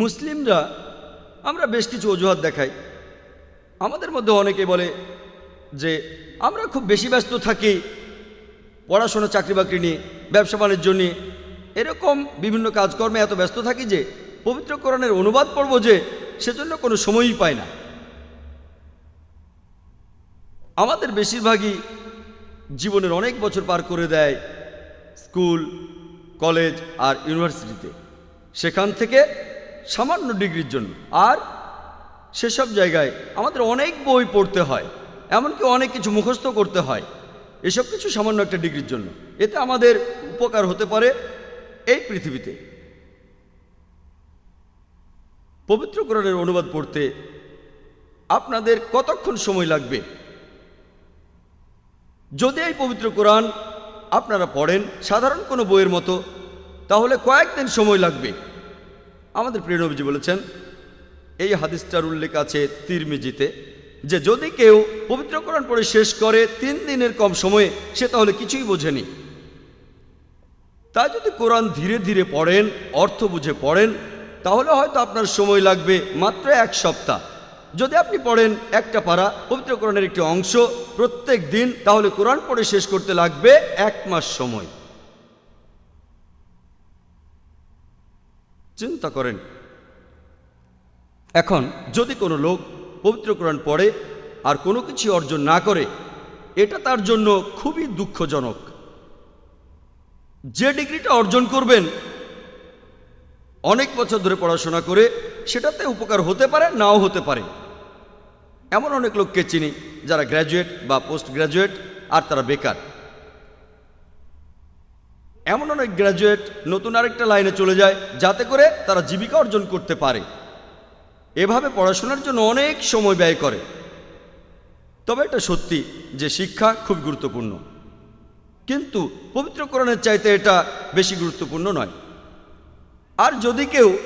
মুসলিমরা, আমরা বেশ কিছু অজুহাত দেখাই। আমাদের মধ্যে অনেকে বলে যে, আমরা খুব বেশি ব্যস্ত থাকি পড়াশোনা, চাকরি বাকরি নিয়ে, ব্যবসা বাণিজ্য নিয়ে। এরকম বিভিন্ন কাজকর্মে এত ব্যস্ত থাকি যে পবিত্র অনুবাদ পড়ব যে, সেজন্য কোনো সময়ই পায় না। আমাদের বেশিরভাগই জীবনের অনেক বছর পার করে দেয় স্কুল, কলেজ আর ইউনিভার্সিটিতে। সেখান থেকে সামান্য ডিগ্রির জন্য। আর সেসব জায়গায় আমাদের অনেক বই পড়তে হয়, এমনকি অনেক কিছু মুখস্থ করতে হয়। এসব কিছু সামান্য একটা ডিগ্রির জন্য। এতে আমাদের উপকার হতে পারে এই পৃথিবীতে। পবিত্র অনুবাদ পড়তে আপনাদের কতক্ষণ সময় লাগবে? যদি এই পবিত্র কোরআন আপনারা পড়েন সাধারণ কোনো বইয়ের মতো, তাহলে কয়েকদিন সময় লাগবে। আমাদের প্রিয় নবীজি বলেছেন, এই হাদিসটার উল্লেখ আছে তিরমিজিতে, যে যদি কেউ পবিত্র কোরআন পড়ে শেষ করে তিন দিনের কম সময়ে, সে তাহলে কিছুই বোঝেনি। তাই যদি কোরআন ধীরে ধীরে পড়েন, অর্থ বুঝে পড়েন, তাহলে হয়তো আপনার সময় লাগবে মাত্র এক সপ্তাহ। যদি আপনি পড়েন একটা পারা, পবিত্র কোরআনের একটি অংশ প্রত্যেক দিন, তাহলে কোরআন পড়ে শেষ করতে লাগবে এক মাস সময়। চিন্তা করেন। এখন যদি কোনো লোক পবিত্র কোরআন পড়ে আর কোনো কিছু অর্জন না করে এটা তার জন্য খুবই দুঃখজনক। যে ডিগ্রিটা অর্জন করবেন অনেক বছর ধরে পড়াশোনা করে সেটাতে উপকার হতে পারে নাও হতে পারে। এমন অনেক লোককে চিনি যারা গ্র্যাজুয়েট বা পোস্ট গ্র্যাজুয়েট আর তারা বেকার। এমন অনেক গ্র্যাজুয়েট নতুন আরেকটা লাইনে চলে যায়, যাতে করে তারা জীবিকা অর্জন করতে পারে। এভাবে পড়াশোনার জন্য অনেক সময় ব্যয় করে। তবে এটা সত্যি যে শিক্ষা খুব গুরুত্বপূর্ণ। কিন্তু পবিত্র কোরআনের চাইতে এটা বেশি গুরুত্বপূর্ণ নয়। আর যদি কেউ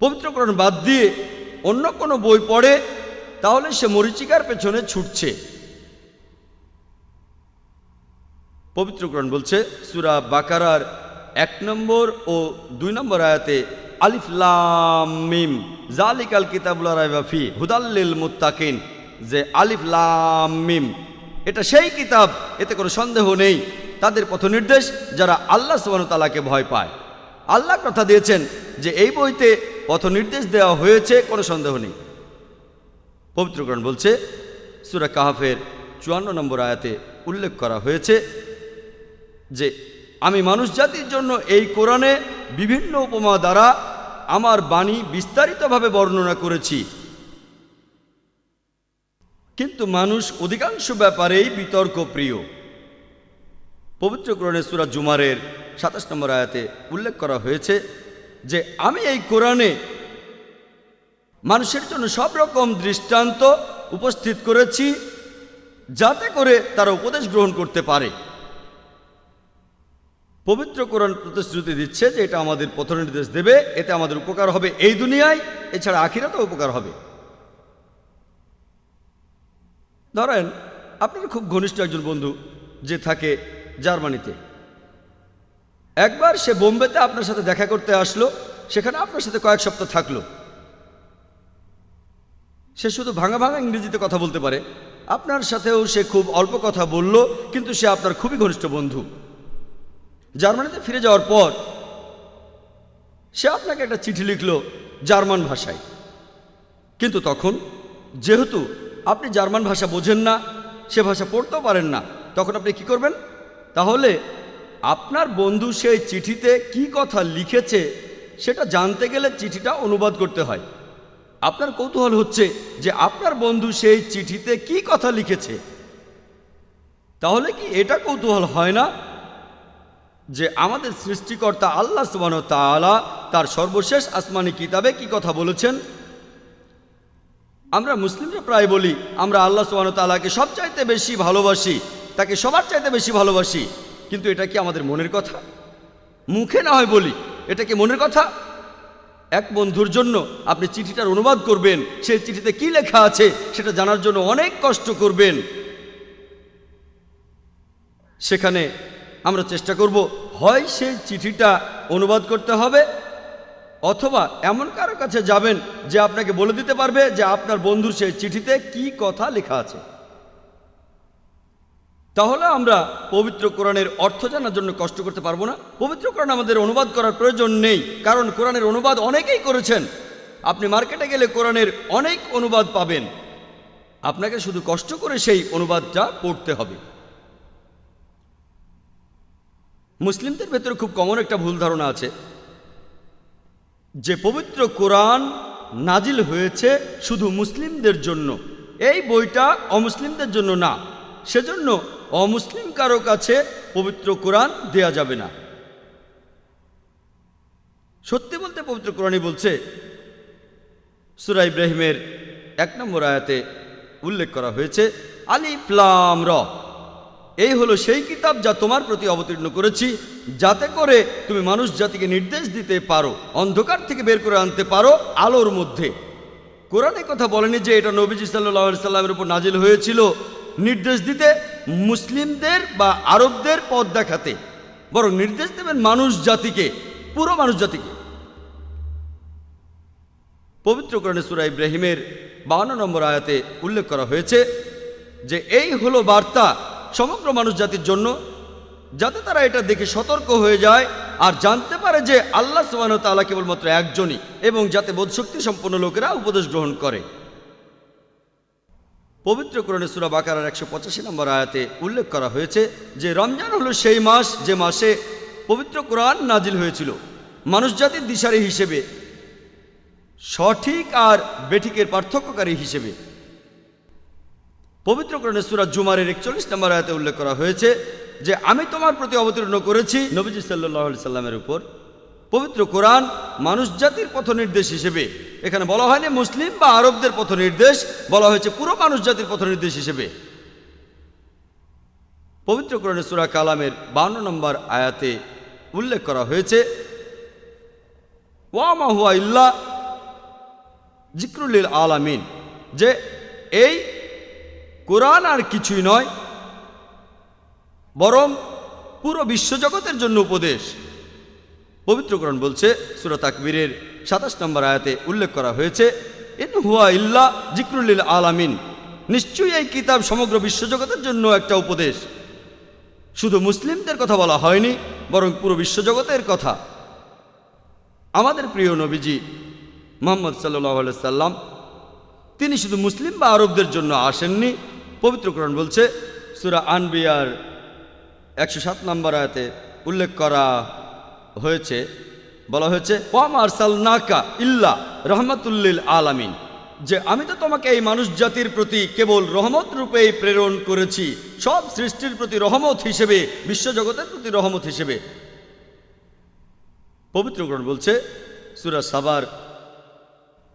পবিত্র কোরআন বাদ দিয়ে অন্য কোনো বই পড়ে, তাহলে সে মরিচিকার পেছনে ছুটছে। পবিত্র কোরআন বলছে, সুরা বাকারার এক নম্বর ও দুই নম্বর আয়াতে আলিফ লাম মিম জালিকাল কিতাবুল্লা রাইবাফি হুদাল্লিল মুত্তাকিন, যে আলিফ লাম মিম, এটা সেই কিতাব, এতে কোনো সন্দেহ নেই। তাদের পথ নির্দেশ, যারা আল্লাহ সুবান তালাকে ভয় পায়। আল্লাহ কথা দিয়েছেন যে এই বইতে পথ নির্দেশ দেওয়া হয়েছে, কোনো সন্দেহ নেই। পবিত্রকরণ বলছে, সুরা কাহাফের চুয়ান্ন নম্বর আয়াতে উল্লেখ করা হয়েছে যে আমি মানুষ জাতির জন্য এই কোরআনে বিভিন্ন উপমা দ্বারা আমার বাণী বিস্তারিতভাবে বর্ণনা করেছি। কিন্তু মানুষ অধিকাংশ ব্যাপারেই বিতর্ক প্রিয়। পবিত্র কোরআনে সুরা জুমারের সাতাশ নম্বর আয়াতে উল্লেখ করা হয়েছে যে আমি এই কোরআনে মানুষের জন্য সব রকম দৃষ্টান্ত উপস্থিত করেছি যাতে করে তারা উপদেশ গ্রহণ করতে পারে। পবিত্র কোরআন প্রতিশ্রুতি দিচ্ছে যে এটা আমাদের পথ নির্দেশ দেবে, এতে আমাদের উপকার হবে এই দুনিয়ায়, এছাড়া আখিরাতেও উপকার হবে। ধরেন, আপনার খুব ঘনিষ্ঠ একজন বন্ধু যে থাকে জার্মানিতে। একবার সে বোম্বেতে আপনার সাথে দেখা করতে আসলো, সেখানে আপনার সাথে কয়েক সপ্তাহ থাকল। সে শুধু ভাঙা ভাঙা ইংরেজিতে কথা বলতে পারে। আপনার সাথেও সে খুব অল্প কথা বলল, কিন্তু সে আপনার খুবই ঘনিষ্ঠ বন্ধু। জার্মানিতে ফিরে যাওয়ার পর সে আপনাকে একটা চিঠি লিখলো জার্মান ভাষায়। কিন্তু তখন যেহেতু আপনি জার্মান ভাষা বোঝেন না, সে ভাষা পড়তেও পারেন না, তখন আপনি কি করবেন? তাহলে আপনার বন্ধু সেই চিঠিতে কি কথা লিখেছে সেটা জানতে গেলে চিঠিটা অনুবাদ করতে হয়। আপনার কৌতূহল হচ্ছে যে আপনার বন্ধু সেই চিঠিতে কি কথা লিখেছে। তাহলে কি এটা কৌতূহল হয় না যে আমাদের সৃষ্টিকর্তা আল্লাহ সুবান তালা তার সর্বশেষ আসমানি কিতাবে কি কথা বলেছেন? আমরা মুসলিমরা প্রায় বলি, আমরা আল্লাহ সুবান তালাকে সবচাইতে বেশি ভালোবাসি, তাকে সবার চাইতে বেশি ভালোবাসি, কিন্তু এটা কি আমাদের মনের কথা? মুখে না হয় বলি, এটা কি মনের কথা? এক বন্ধুর জন্য আপনি চিঠিটার অনুবাদ করবেন, সেই চিঠিতে কি লেখা আছে সেটা জানার জন্য অনেক কষ্ট করবেন। সেখানে আমরা চেষ্টা করব, হয় সেই চিঠিটা অনুবাদ করতে হবে, অথবা এমন কারও কাছে যাবেন যে আপনাকে বলে দিতে পারবে যে আপনার বন্ধুর সেই চিঠিতে কি কথা লেখা আছে। তাহলে আমরা পবিত্র কোরআনের অর্থ জানার জন্য কষ্ট করতে পারব না। পবিত্র কোরআন আমাদের অনুবাদ করার প্রয়োজন নেই, কারণ কোরআনের অনুবাদ অনেকেই করেছেন। আপনি মার্কেটে গেলে কোরআনের অনেক অনুবাদ পাবেন। আপনাকে শুধু কষ্ট করে সেই অনুবাদটা পড়তে হবে। মুসলিমদের ভেতরে খুব কমন একটা ভুল ধারণা আছে। যে পবিত্র কোরআন নাজিল হয়েছে শুধু মুসলিমদের জন্য। এই বইটা অমুসলিমদের জন্য না। সেজন্য অমুসলিম কারও কাছে পবিত্র কোরআন দেয়া যাবে না। সত্যি বলতে পবিত্র কোরআনই বলছে, সুরা ইব্রাহিমের এক নম্বর আয়াতে উল্লেখ করা হয়েছে আলি ফ্লাম র। এই হলো সেই কিতাব যা তোমার প্রতি অবতীর্ণ করেছি, যাতে করে তুমি মানুষ জাতিকে নির্দেশ দিতে পারো, অন্ধকার থেকে বের করে আনতে পারো আলোর মধ্যে। কোরআনে কথা বলেনি যে এটা নবীজি সাল্লাহ সাল্লামের উপর নাজিল হয়েছিল নির্দেশ দিতে মুসলিমদের বা আরবদের পথ দেখাতে, বরং নির্দেশ দেবেন মানুষ জাতিকে, পুরো মানুষ জাতিকে। পবিত্র কোরআনে সুরা ইব্রাহিমের বাউন্ন নম্বর আয়াতে উল্লেখ করা হয়েছে যে এই হলো বার্তা সমগ্র মানুষ জাতির জন্য, যাতে তারা এটা দেখে সতর্ক হয়ে যায় আর জানতে পারে যে আল্লাহ সুবাহ তাআলা কেবলমাত্র একজনই এবং যাতে বোধশক্তি সম্পন্ন লোকেরা উপদেশ গ্রহণ করে। পবিত্র কোরআনে সুরা বাকারার একশো পঁচাশি নম্বর আয়াতে উল্লেখ করা হয়েছে যে, রমজান হলো সেই মাস, যে মাসে পবিত্র কোরআন নাজিল হয়েছিল। মানুষ জাতির দিশারি হিসেবে, সঠিক আর বেঠিকের পার্থক্যকারী হিসেবে। পবিত্র কোরআনে সুরা জুমারের একচল্লিশ নম্বর আয়াতে উল্লেখ করা হয়েছে যে, আমি তোমার প্রতি অবতীর্ণ করেছি নবীজি সাল্লাহ সাল্লামের উপর। পবিত্র কোরআন মানুষ জাতির পথ নির্দেশ হিসেবে। এখানে বলা হয়নি মুসলিম বা আরবদের পথ নির্দেশ, বলা হয়েছে পুরো মানুষ জাতির পথ নির্দেশ হিসেবে। পবিত্র কোরআনে সুরা কালামের বান্ন নম্বর আয়াতে উল্লেখ করা হয়েছে ওয়ামা হুয়া ইল্লা জিক্রুলিল আলামিন যে, এই কোরআন আর কিছুই নয়, বরং পুরো বিশ্বজগতের জন্য উপদেশ। পবিত্র কোরআন বলছে সুরত আকবীরের সাতাশ নম্বর আয়াতে উল্লেখ করা হয়েছে, ইন হুয়া ইল্লা জিক্রুলিল আলামিন। নিশ্চয়ই এই কিতাব সমগ্র বিশ্বজগতের জন্য একটা উপদেশ। শুধু মুসলিমদের কথা বলা হয়নি, বরং পুরো বিশ্বজগতের কথা। আমাদের প্রিয় নবীজি মোহাম্মদ সাল্লাহ সাল্লাম তিনি শুধু মুসলিম বা আরবদের জন্য আসেননি পবিত্র কোরআন বলছে, সুরা আনবিয়ার একশো সাত নম্বর আয়াতে উল্লেখ করা হয়েছে, বলা হয়েছে ওয়াম আরসাল নাকা ইল্লা রহমতুল্লিল আলামিন। যে আমি তো তোমাকে এই মানুষ জাতির প্রতি কেবল রহমত রূপেই প্রেরণ করেছি, সব সৃষ্টির প্রতি রহমত হিসেবে বিশ্বজগতের প্রতি রহমত হিসেবে। পবিত্র গ্রহণ বলছে, সুরা সাবার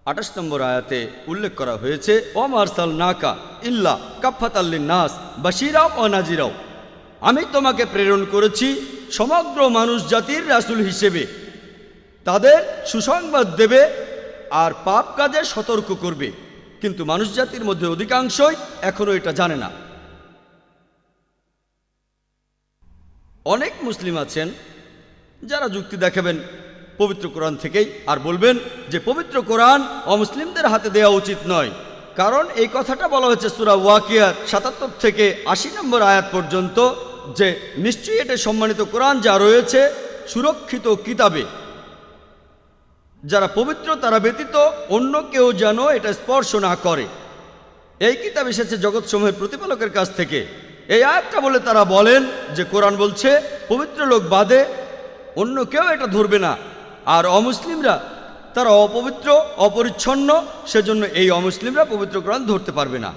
আঠাশ নম্বর আয়াতে উল্লেখ করা হয়েছে আরসাল নাকা ইল্লা কাফাত নাস বাসিরাও ও নাজিরাও। আমি তোমাকে প্রেরণ করেছি সমগ্র মানুষ জাতির রাসুল হিসেবে। তাদের সুসংবাদ দেবে আর পাপ কাজে সতর্ক করবে। কিন্তু মানুষ জাতির মধ্যে অধিকাংশই এখনও এটা জানে না। অনেক মুসলিম আছেন যারা যুক্তি দেখাবেন পবিত্র কোরআন থেকেই আর বলবেন যে পবিত্র কোরআন অমুসলিমদের হাতে দেওয়া উচিত নয়। কারণ এই কথাটা বলা হয়েছে সুরা ওয়াকিয়ার সাতাত্তর থেকে আশি নম্বর আয়াত পর্যন্ত যে নিশ্চয়ই এটা সম্মানিত কোরআন যা রয়েছে সুরক্ষিত কিতাবে। যারা পবিত্র তারা ব্যতীত অন্য কেউ যেন এটা স্পর্শ না করে। এই কিতাব এসেছে জগৎসমূহের প্রতিপালকের কাছ থেকে। এই আয়াতটা বলে তারা বলেন যে কোরআন বলছে, পবিত্র লোক বাদে অন্য কেউ এটা ধরবে না। আর অমুসলিমরা তারা অপবিত্র, অপরিচ্ছন্ন, সেজন্য এই অমুসলিমরা পবিত্র কোরআন ধরতে পারবে না।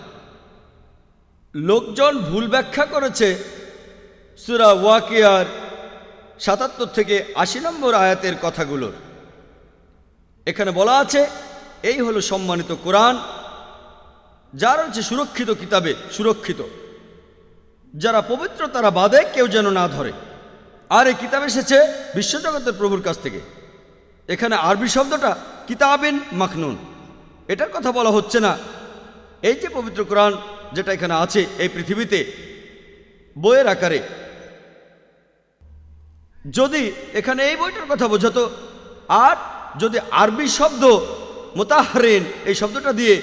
লোকজন ভুল ব্যাখ্যা করেছে। সুরা ওয়াকিয়ার সাতাত্তর থেকে আশি নম্বর আয়াতের কথাগুলোর। এখানে বলা আছে, এই হলো সম্মানিত কোরআন, যা রয়েছে সুরক্ষিত কিতাবে, সুরক্ষিত। যারা পবিত্র তারা বাদে, কেউ যেন না ধরে। আর এই কিতাব এসেছে বিশ্বজগতের প্রভুর কাছ থেকে। এখানে আরবি শব্দটা কিতাবিন মাখনুন। এটার কথা বলা হচ্ছে না। এই যে পবিত্র কোরআন যেটা এখানে আছে এই পৃথিবীতে বইয়ের আকারে। যদি এখানে এই বইটার কথা বোঝাতো, আর যদি আরবি শব্দ মোতাহারিন এই শব্দটা দিয়ে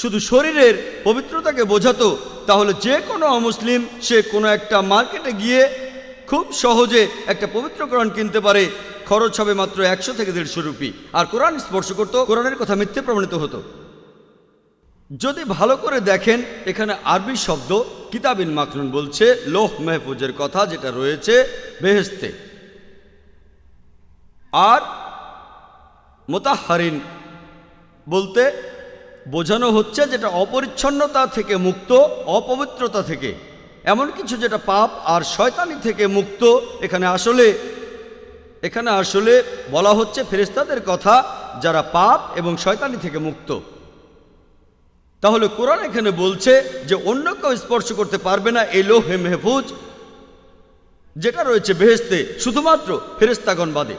শুধু শরীরের পবিত্রতাকে বোঝাতো, তাহলে যে কোনো অমুসলিম সে কোনো একটা মার্কেটে গিয়ে খুব সহজে একটা পবিত্র কোরআন কিনতে পারে। খরচ হবে মাত্র একশো থেকে দেড়শো রুপি। আর কোরআন স্পর্শ করতো, কোরআনের কথা মিথ্যে প্রমাণিত হতো। যদি ভালো করে দেখেন, এখানে আরবি শব্দ কিতাবিন মাকরুন বলছে, লোহ মেহফুজের কথা যেটা রয়েছে বেহেস্তে আর মোতাহারিন বলতে বোঝানো হচ্ছে যেটা অপরিচ্ছন্নতা থেকে মুক্ত, অপবিত্রতা থেকে। এমন কিছু যেটা পাপ আর শয়তানি থেকে মুক্ত, এখানে আসলে এখানে আসলে বলা হচ্ছে ফেরেস্তাদের কথা যারা পাপ এবং শয়তানি থেকে মুক্ত। তাহলে কোরআন এখানে বলছে যে অন্য কেউ স্পর্শ করতে পারবে না এই লোহে মেহফুজ, যেটা রয়েছে বেহেস্তে শুধুমাত্র ফেরেস্তাগণ বাদে।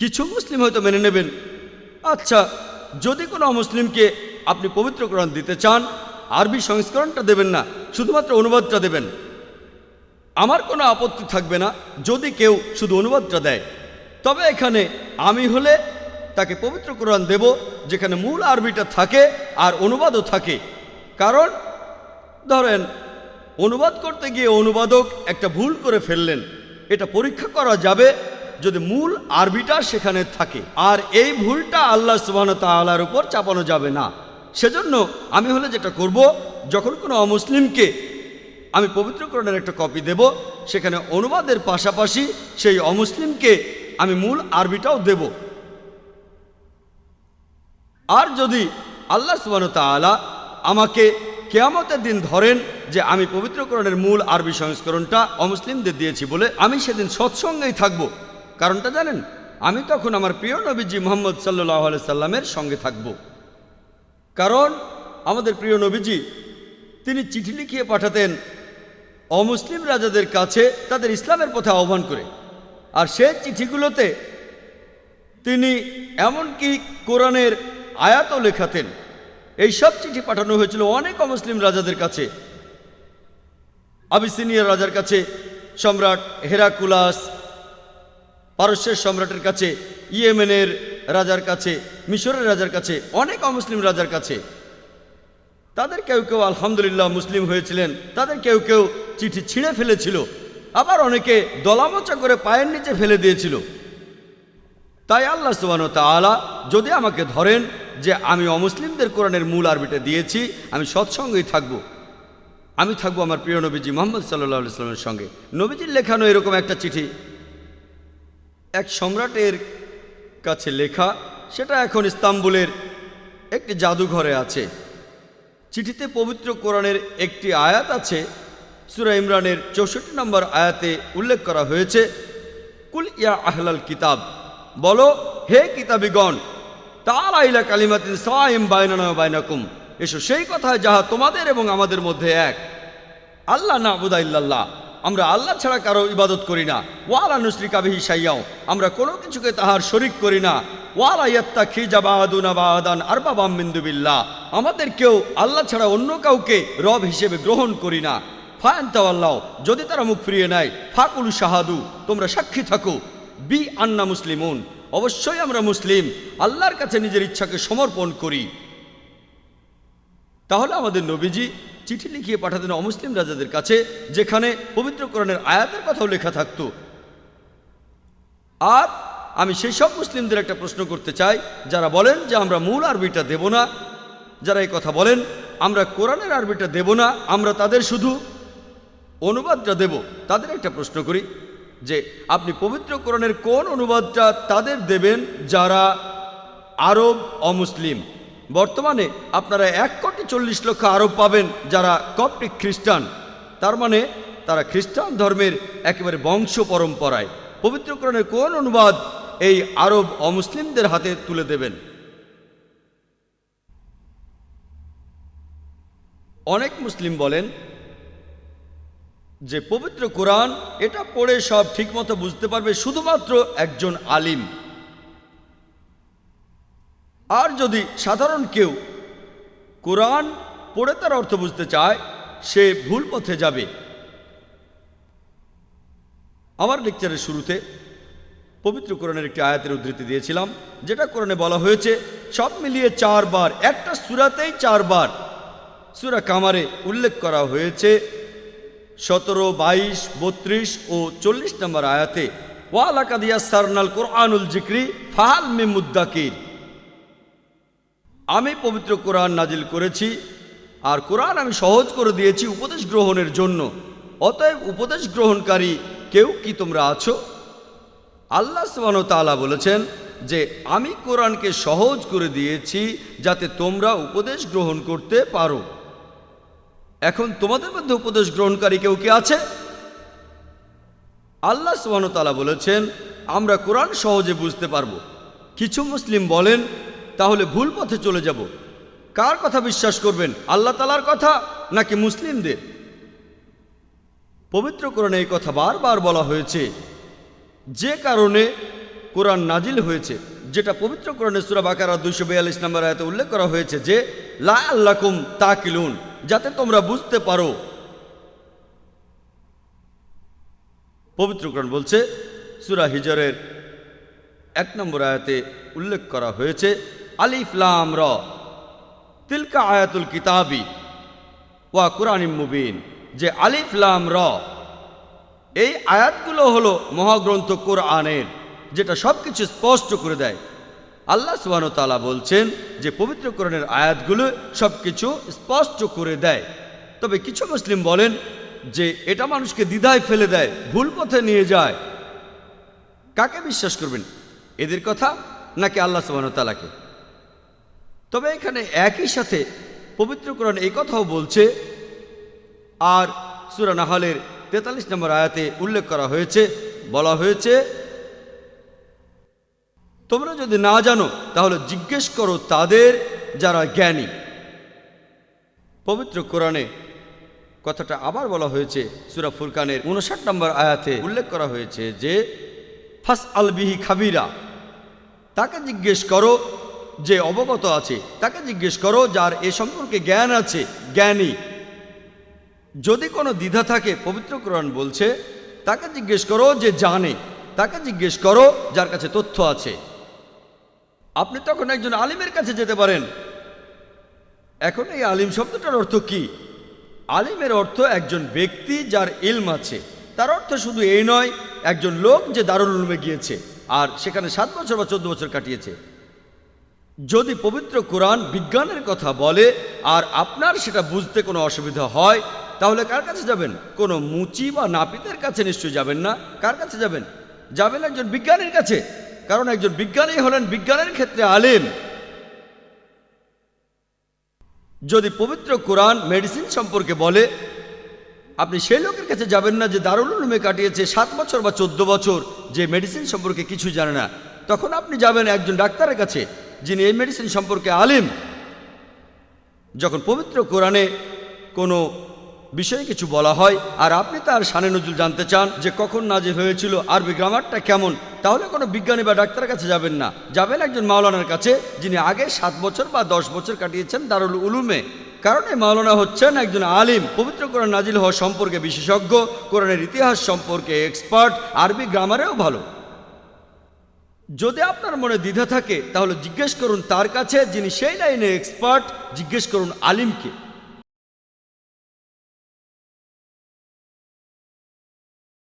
কিছু মুসলিম হয়তো মেনে নেবেন আচ্ছা যদি কোনো মুসলিমকে আপনি পবিত্র দিতে চান, আরবি সংস্করণটা দেবেন না, শুধুমাত্র অনুবাদটা দেবেন। আমার কোনো আপত্তি থাকবে না যদি কেউ শুধু অনুবাদটা দেয়। তবে এখানে আমি হলে তাকে পবিত্র কোরআন দেব, যেখানে মূল আরবিটা থাকে আর অনুবাদও থাকে। কারণ, ধরেন, অনুবাদ করতে গিয়ে অনুবাদক একটা ভুল করে ফেললেন। এটা পরীক্ষা করা যাবে যদি মূল আরবিটা সেখানে থাকে। আর এই ভুলটা আল্লাহ সুবাহ তালার উপর চাপানো যাবে না। সেজন্য আমি হলে যেটা করব, যখন কোনো অমুসলিমকে আমি পবিত্রকরণের একটা কপি দেব। সেখানে অনুবাদের পাশাপাশি সেই অমুসলিমকে আমি মূল আরবিটাও দেব। আর যদি আল্লাহ সুবান তালা আমাকে কেয়ামতের দিন ধরেন যে আমি পবিত্রকরণের মূল আরবি সংস্করণটা অমুসলিমদের দিয়েছি বলে আমি সেদিন সৎসঙ্গেই থাকব। কারণটা জানেন, আমি তখন আমার প্রিয় নবীজি মোহাম্মদ সাল্লাহ সাল্লামের সঙ্গে থাকব। কারণ আমাদের প্রিয় নবীজি, তিনি চিঠি লিখিয়ে পাঠাতেন অমুসলিম রাজাদের কাছে তাদের ইসলামের পথে আহ্বান করে। আর সে চিঠিগুলোতে তিনি এমনকি কোরআনের আয়াতও লেখাতেন। এই সব চিঠি পাঠানো হয়েছিল অনেক অমুসলিম রাজাদের কাছে। আবিসিনিয়ার রাজার কাছে, সম্রাট হেরাকুলাস, পারস্যের সম্রাটের কাছে, ইয়েমেনের রাজার কাছে, মিশরের রাজার কাছে, অনেক অমুসলিম রাজার কাছে। তাদের কেউ কেউ আলহামদুলিল্লাহ মুসলিম হয়েছিলেন, তাদের কেউ কেউ চিঠি ছিঁড়ে ফেলেছিল, আবার অনেকে দলামচা করে পায়ের নিচে ফেলে দিয়েছিল। তাই আল্লাহ সুবান তালা যদি আমাকে ধরেন যে আমি অমুসলিমদের কোরআনের মূল আরবিটা দিয়েছি, আমি সৎসঙ্গেই থাকব। আমি থাকব আমার প্রিয় নবীজি মোহাম্মদ সাল্লাহ ইসলামের সঙ্গে। নবীজির লেখানো এরকম একটা চিঠি। এক সম্রাটের কাছে লেখা, সেটা এখন ইস্তাম্বুলের একটি জাদুঘরে আছে। চিঠিতে পবিত্র কোরআনের একটি আয়াত আছে। সুরা ইমরানের চৌষট্টি নম্বর আয়াতে উল্লেখ করা হয়েছে, কুল ইয়া আহলাল কিতাব বলো, হে কিতাবিগণ তার আইলা কালিমাতিন সাইম বাইনানা বাইনাকুম এসো সেই কথায় যাহা তোমাদের এবং আমাদের মধ্যে এক। আল্লাহ না বুদাইল্লাহ আমরা আল্লাহ ছাড়া কারও ইবাদত করি না। ওয়ালা নুসরি কাবিহি সাইয়াও আমরা কোনো কিছুকে তাহার শরিক করি না। ওয়ালা ইয়াত্তা খিজা বাহাদুনা বাহাদান আর বাবাম বিন্দুবিল্লা আমাদের কেউ আল্লাহ ছাড়া অন্য কাউকে রব হিসেবে গ্রহণ করি না। ফায়ান যদি তারা মুখ ফিরিয়ে নেয়, ফাকুল শাহাদু, তোমরা সাক্ষী থাকো। বি আন্না মুসলিমুন। অবশ্যই আমরা মুসলিম। আল্লাহর কাছে নিজের ইচ্ছাকে সমর্পণ করি। তাহলে আমাদের নবীজি চিঠি লিখিয়ে পাঠাতেন অমুসলিম রাজাদের কাছে, যেখানে পবিত্র কোরআনের আয়াতের কথাও লেখা থাকত। আর আমি সেই সব মুসলিমদের একটা প্রশ্ন করতে চাই, যারা বলেন যে আমরা মূল আরবিটা দেব না, যারা এই কথা বলেন, আমরা কোরআনের আরবিটা দেব না, আমরা তাদের শুধু অনুবাদটা দেব। তাদের একটা প্রশ্ন করি যে, আপনি পবিত্র কোরআনের কোন অনুবাদটা তাদের দেবেন যারা আরব অমুসলিম? বর্তমানে আপনারা এক কোটি চল্লিশ লক্ষ আরব পাবেন যারা কপটিক খ্রিস্টান। তার মানে তারা খ্রিস্টান ধর্মের একেবারে বংশ পরম্পরায়। পবিত্র কোরআনের কোন অনুবাদ এই আরব অমুসলিমদের হাতে তুলে দেবেন? অনেক মুসলিম বলেন যে পবিত্র কোরআন, এটা পড়ে সব ঠিকমতো বুঝতে পারবে শুধুমাত্র একজন আলিম। আর যদি সাধারণ কেউ কোরআন পড়ে তার অর্থ বুঝতে চায়, সে ভুল পথে যাবে। আমার লেকচারের শুরুতে পবিত্র কোরআনের একটি আয়াতের উদ্ধৃতি দিয়েছিলাম, যেটা কোরআনে বলা হয়েছে, সব মিলিয়ে চারবার, একটা সুরাতেই চারবার। সুরা কামারে উল্লেখ করা হয়েছে, সতেরো, বাইশ, বত্রিশ ও চল্লিশ নম্বর আয়াতে ওয়ালাকাদিয়া সারনাল কোরআনুল জিক্রি ফাহাল মেমুদ্দাকির। আমি পবিত্র কোরআন নাজিল করেছি, আর কোরআন আমি সহজ করে দিয়েছি উপদেশ গ্রহণের জন্য। অতএব উপদেশ গ্রহণকারী কেউ কি তোমরা আছো? আল্লাহ সুবাহ তাআলা বলেছেন যে, আমি কোরআনকে সহজ করে দিয়েছি যাতে তোমরা উপদেশ গ্রহণ করতে পারো। এখন তোমাদের মধ্যে উপদেশ গ্রহণকারী কেউ কি আছে? আল্লাহ সুবাহ তাআলা বলেছেন, আমরা কোরআন সহজে বুঝতে পারব। কিছু মুসলিম বলেন তাহলে ভুল পথে চলে যাব। কার কথা বিশ্বাস করবেন, আল্লাহ তালার কথা নাকি মুসলিমদের? পবিত্র কোরআনে এই কথা বারবার বলা হয়েছে। যে কারণে কোরআন নাজিল হয়েছে, যেটা পবিত্র কোরআনে সুরা বাকারা দুইশো বিয়াল্লিশ নম্বর আয়তে উল্লেখ করা হয়েছে যে, লা আল্লাকুম তাকিলুন, যাতে তোমরা বুঝতে পারো। পবিত্র কোরআন বলছে, সুরা হিজরের এক নম্বর আয়াতে উল্লেখ করা হয়েছে আলিফ লাম র। তিলকা আয়াতুল কিতাবি ওয়া কোরআনিম মুবিন। যে আলিফ লাম র, এই আয়াতগুলো হলো মহাগ্রন্থ কোরআনের, যেটা সব কিছু স্পষ্ট করে দেয়। আল্লাহ সুবাহ তালা বলছেন যে পবিত্র কোরআনের আয়াতগুলো সব কিছু স্পষ্ট করে দেয়। তবে কিছু মুসলিম বলেন যে এটা মানুষকে দ্বিধায় ফেলে দেয়, ভুল পথে নিয়ে যায়। কাকে বিশ্বাস করবেন? এদের কথা নাকি আল্লাহ সুবাহ তালাকে তবে এখানে একই সাথে পবিত্র কোরআন এই কথাও বলছে, আর সুরা নাহলের তেতাল্লিশ নম্বর আয়াতে উল্লেখ করা হয়েছে, বলা হয়েছে, তোমরা যদি না জানো, তাহলে জিজ্ঞেস করো তাদের যারা জ্ঞানী। পবিত্র কোরআনে কথাটা আবার বলা হয়েছে, সুরা ফুরকানের উনষাট নম্বর আয়াতে উল্লেখ করা হয়েছে যে ফাস আলবিহি খাবিরা তাকে জিজ্ঞেস করো যে অবগত আছে, তাকে জিজ্ঞেস করো যার এ সম্পর্কে জ্ঞান আছে, জ্ঞানী। যদি কোনো দ্বিধা থাকে, পবিত্র কোরআন বলছে, তাকে জিজ্ঞেস করো যে জানে। তাকে জিজ্ঞেস করো যার কাছে তথ্য আছে। আপনি তখন একজন আলিমের কাছে যেতে পারেন। এখন এই আলিম শব্দটার অর্থ কি? আলিমের অর্থ একজন ব্যক্তি যার ইলম আছে। তার অর্থ শুধু এই নয়, একজন লোক যে দারুল উলুমে গিয়েছে, আর সেখানে সাত বছর বা চোদ্দ বছর কাটিয়েছে। যদি পবিত্র কোরআন বিজ্ঞানের কথা বলে আর আপনার সেটা বুঝতে কোনো অসুবিধা হয়, তাহলে কার কাছে যাবেন? কোনো মুচি বা নাপিতের কাছে নিশ্চয়ই যাবেন না। কার কাছে যাবেন? যাবেন একজন বিজ্ঞানীর কাছে। কারণ একজন বিজ্ঞানী হলেন বিজ্ঞানের ক্ষেত্রে আলেম। যদি পবিত্র কোরআন মেডিসিন সম্পর্কে বলে, আপনি সেই লোকের কাছে যাবেন না যে দারুল উলুমে কাটিয়েছে সাত বছর বা চোদ্দ বছর যে মেডিসিন সম্পর্কে কিছু জানে না। তখন আপনি যাবেন একজন ডাক্তারের কাছে। যিনি এই মেডিসিন সম্পর্কে আলিম, যখন পবিত্র কোরআনে কোনো বিষয়ে কিছু বলা হয়, আর আপনি তার সানে নজুল জানতে চান যে কখন নাজির হয়েছিল, আরবি গ্রামারটা কেমন, তাহলে কোনো বিজ্ঞানী বা ডাক্তারের কাছে যাবেন না। যাবেন একজন মাওলানার কাছে, যিনি আগে সাত বছর বা দশ বছর কাটিয়েছেন দারুল উলুমে। কারণ এই মাওলানা হচ্ছেন একজন আলিম, পবিত্র কোরআন নাজিল হওয়া সম্পর্কে বিশেষজ্ঞ, কোরআনের ইতিহাস সম্পর্কে এক্সপার্ট আরবি গ্রামারেও ভালো। যদি আপনার মনে দ্বিধা থাকে, তাহলে জিজ্ঞেস করুন তার কাছে যিনি সেই লাইনে এক্সপার্ট, জিজ্ঞেস করুন আলিমকে।